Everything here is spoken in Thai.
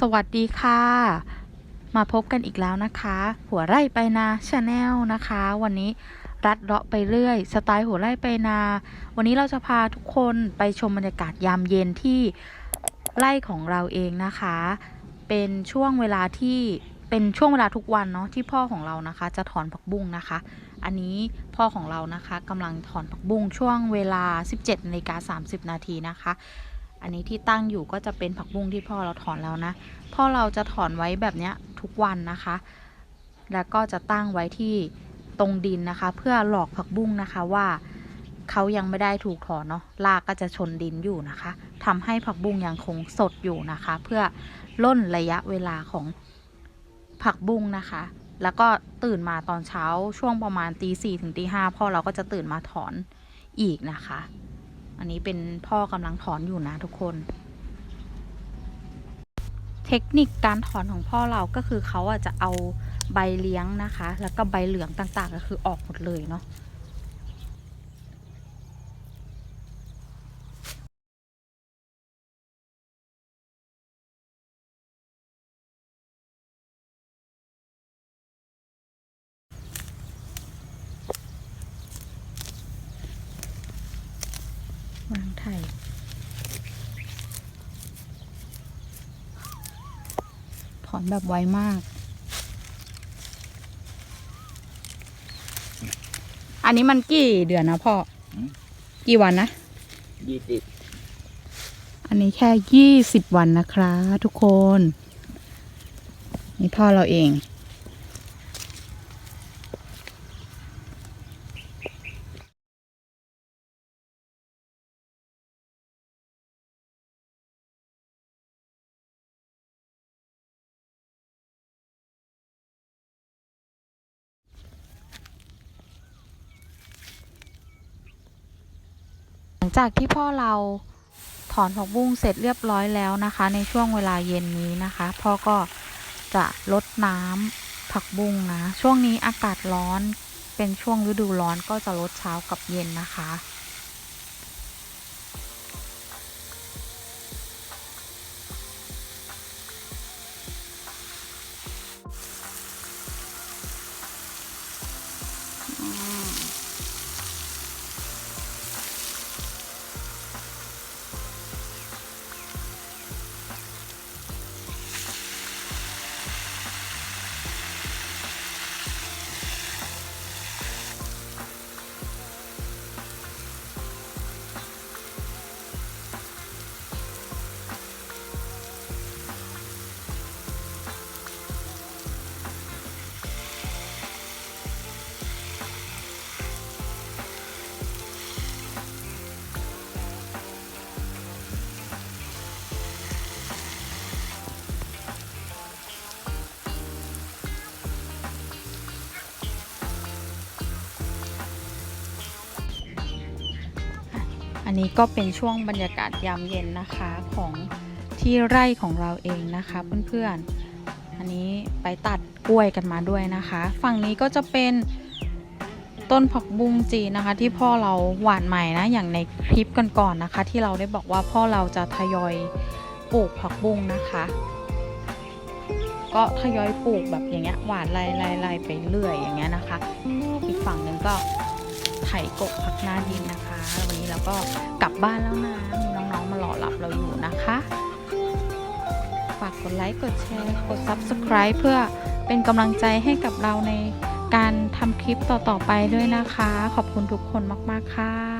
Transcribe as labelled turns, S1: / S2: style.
S1: สวัสดีค่ะ มาพบกันอีกแล้วนะคะ หัวไร่ไปนาชาแนลนะคะ วันนี้รัดเลาะไปเรื่อย สไตล์หัวไร่ไปนา วันนี้เราจะพาทุกคนไปชมบรรยากาศยามเย็นที่ไร่ของเราเองนะคะ เป็นช่วงเวลาที่เป็นช่วงเวลาทุกวันเนาะที่พ่อของเรานะคะ จะถอนผักบุ้งนะคะ อันนี้พ่อของเรานะคะกำลังถอนผักบุ้งช่วงเวลา 17นาฬิกา30นาทีนะคะ อันนี้ที่ตั้งอยู่ก็จะเป็นผักบุ้งที่พ่อเราถอนแล้วนะ พ่อเราจะถอนไว้แบบนี้ทุกวันนะคะ แล้วก็จะตั้งไว้ที่ตรงดินนะคะ เพื่อหลอกผักบุ้งนะคะว่าเขายังไม่ได้ถูกถอนเนาะรากก็จะชนดินอยู่นะคะทำให้ผักบุ้งยังคงสดอยู่นะคะ เพื่อล่นระยะเวลาของผักบุ้งนะคะ แล้วก็ตื่นมาตอนเช้าช่วงประมาณตีสี่ถึงตีห้าพ่อเราก็จะตื่นมาถอนอีกนะคะ อันนี้เป็นพ่อกำลังถอนอยู่นะทุกคน เทคนิคการถอนของพ่อเราก็คือเขาอาจจะเอาใบเลี้ยงนะคะ แล้วก็ใบเหลืองต่างๆ ก็คือออกหมดเลยเนาะ วางไทยถอนแบบไวมาก อันนี้มันกี่เดือนนะพ่อ
S2: หืม
S1: กี่วันนะ
S2: ยี่สิบ
S1: อันนี้แค่ยี่สิบวันนะคะทุกคน นี่พ่อเราเอง งจากที่พ่อเราถอนผักบุ้งเสร็จเรียบร้อยแล้วนะคะ ในช่วงเวลาเย็นนี้นะคะ พ่อก็จะลดน้ำผักบุ้งนะ ช่วงนี้อากาศร้อนเป็นช่วงฤดูร้อนก็จะลดเช้ากับเย็นนะคะ อันนี้ก็เป็นช่วงบรรยากาศยามเย็นนะคะของที่ไร่ของเราเองนะคะเพื่อนๆ อันนี้ไปตัดกล้วยกันมาด้วยนะคะ ฝั่งนี้ก็จะเป็นต้นผักบุ้งจีนนะคะ ที่พ่อเราหว่านใหม่นะอย่างในคลิปกันก่อนๆนะคะ ที่เราได้บอกว่าพ่อเราจะทยอยปลูกผักบุ้งนะคะ ก็ทยอยปลูกแบบอย่างเงี้ยหว่านไล่ๆๆไปเรื่อยอย่างเงี้ยนะคะ อีกฝั่งหนึ่งก็ ไถกบพักหน้าดินนะคะววันนี้เราก็กลับบ้านแล้วนะ มีน้องๆมารอรับเราอยู่นะคะ ฝากกดไลค์ กดแชร์ กด Subscribe เพื่อเป็นกำลังใจให้กับเราในการทำคลิปต่อๆไปด้วยนะคะ ขอบคุณทุกคนมากๆค่ะ